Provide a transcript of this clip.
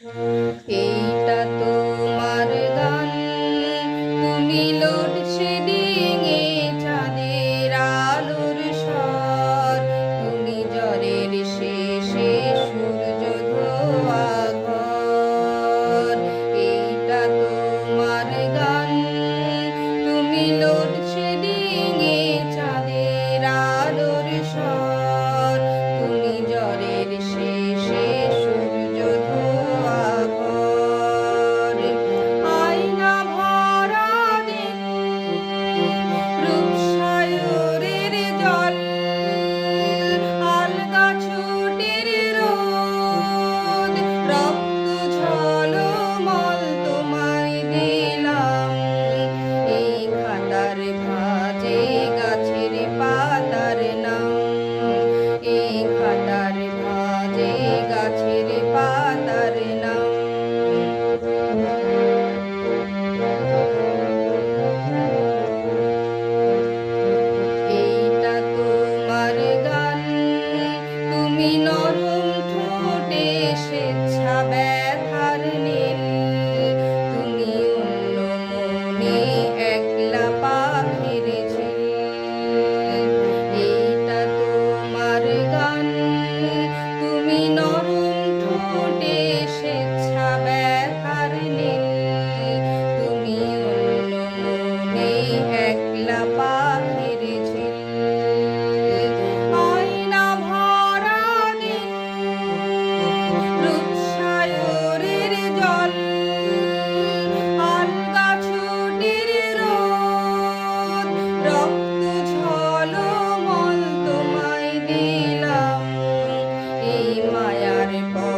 এইটা তোমার গান। তুমি শেডিং এ চাঁদের আলোর স্বর। তুমি জ্বরের শেষে সূর্য ধোয়া এইটা তোমার গান। তুমি শেডিং এ চাঁদের আলোর স্বর। তুমি জ্বরের শেষে এই মায়ার পর